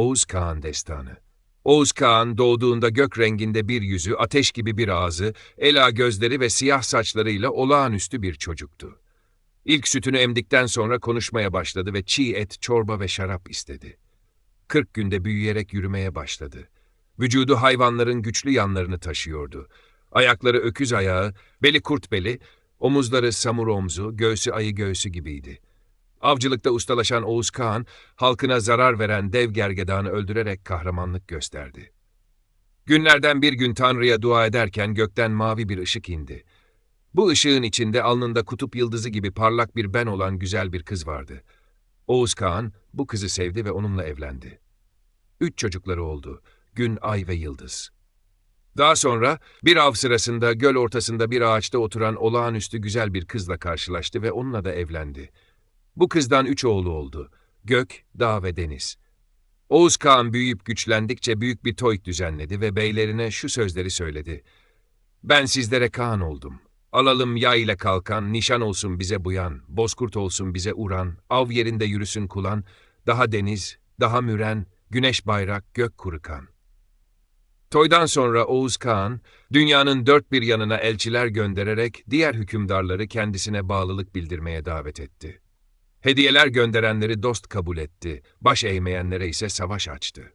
Oğuz Kağan Destanı Oğuz Kağan doğduğunda gök renginde bir yüzü, ateş gibi bir ağzı, ela gözleri ve siyah saçlarıyla olağanüstü bir çocuktu. İlk sütünü emdikten sonra konuşmaya başladı ve çiğ et, çorba ve şarap istedi. Kırk günde büyüyerek yürümeye başladı. Vücudu hayvanların güçlü yanlarını taşıyordu. Ayakları öküz ayağı, beli kurt beli, omuzları samur omzu, göğsü ayı göğsü gibiydi. Avcılıkta ustalaşan Oğuz Kağan, halkına zarar veren dev gergedanı öldürerek kahramanlık gösterdi. Günlerden bir gün Tanrı'ya dua ederken gökten mavi bir ışık indi. Bu ışığın içinde alnında kutup yıldızı gibi parlak bir ben olan güzel bir kız vardı. Oğuz Kağan bu kızı sevdi ve onunla evlendi. Üç çocukları oldu, Gün, Ay ve Yıldız. Daha sonra bir av sırasında göl ortasında bir ağaçta oturan olağanüstü güzel bir kızla karşılaştı ve onunla da evlendi. Bu kızdan üç oğlu oldu. Gök, Dağ ve Deniz. Oğuz Kağan büyüyüp güçlendikçe büyük bir toy düzenledi ve beylerine şu sözleri söyledi. Ben sizlere Kaan oldum. Alalım yay ile kalkan, nişan olsun bize buyan, bozkurt olsun bize uran, av yerinde yürüsün kulan, daha deniz, daha müren, güneş bayrak, gök kurukan. Toydan sonra Oğuz Kağan, dünyanın dört bir yanına elçiler göndererek diğer hükümdarları kendisine bağlılık bildirmeye davet etti. Hediyeler gönderenleri dost kabul etti, baş eğmeyenlere ise savaş açtı.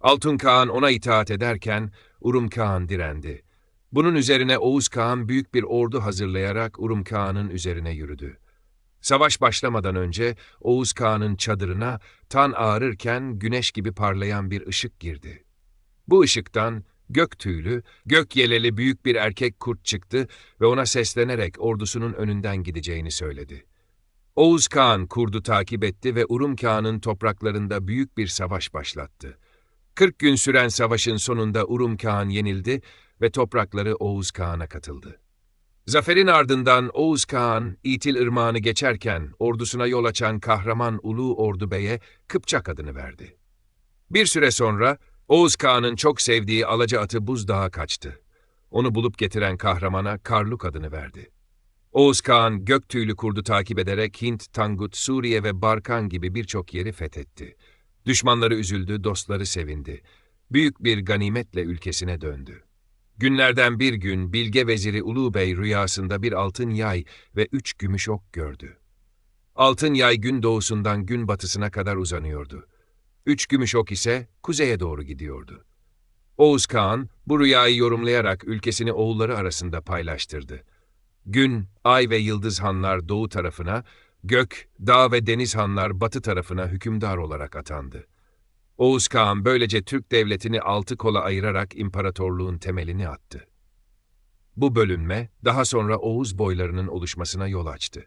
Altun Kağan ona itaat ederken Urum Kağan direndi. Bunun üzerine Oğuz Kağan büyük bir ordu hazırlayarak Urum Kağan'ın üzerine yürüdü. Savaş başlamadan önce Oğuz Kağan'ın çadırına tan ağrırken güneş gibi parlayan bir ışık girdi. Bu ışıktan gök tüylü, gök yeleli büyük bir erkek kurt çıktı ve ona seslenerek ordusunun önünden gideceğini söyledi. Oğuz Kağan kurdu takip etti ve Urum Kağan'ın topraklarında büyük bir savaş başlattı. 40 gün süren savaşın sonunda Urum Kağan yenildi ve toprakları Oğuz Kağan'a katıldı. Zaferin ardından Oğuz Kağan, İtil Irmağı'nı geçerken ordusuna yol açan kahraman Ulu Ordu Bey'e Kıpçak adını verdi. Bir süre sonra Oğuz Kağan'ın çok sevdiği alaca atı Buzdağı kaçtı. Onu bulup getiren kahramana Karluk adını verdi. Oğuz Kağan gök tüylü kurdu takip ederek Hint, Tangut, Suriye ve Barkan gibi birçok yeri fethetti. Düşmanları üzüldü, dostları sevindi. Büyük bir ganimetle ülkesine döndü. Günlerden bir gün Bilge Veziri Ulu Bey rüyasında bir altın yay ve üç gümüş ok gördü. Altın yay gün doğusundan gün batısına kadar uzanıyordu. Üç gümüş ok ise kuzeye doğru gidiyordu. Oğuz Kağan bu rüyayı yorumlayarak ülkesini oğulları arasında paylaştırdı. Gün, ay ve yıldız hanlar doğu tarafına, gök, dağ ve deniz hanlar batı tarafına hükümdar olarak atandı. Oğuz Kağan böylece Türk devletini altı kola ayırarak imparatorluğun temelini attı. Bu bölünme daha sonra Oğuz boylarının oluşmasına yol açtı.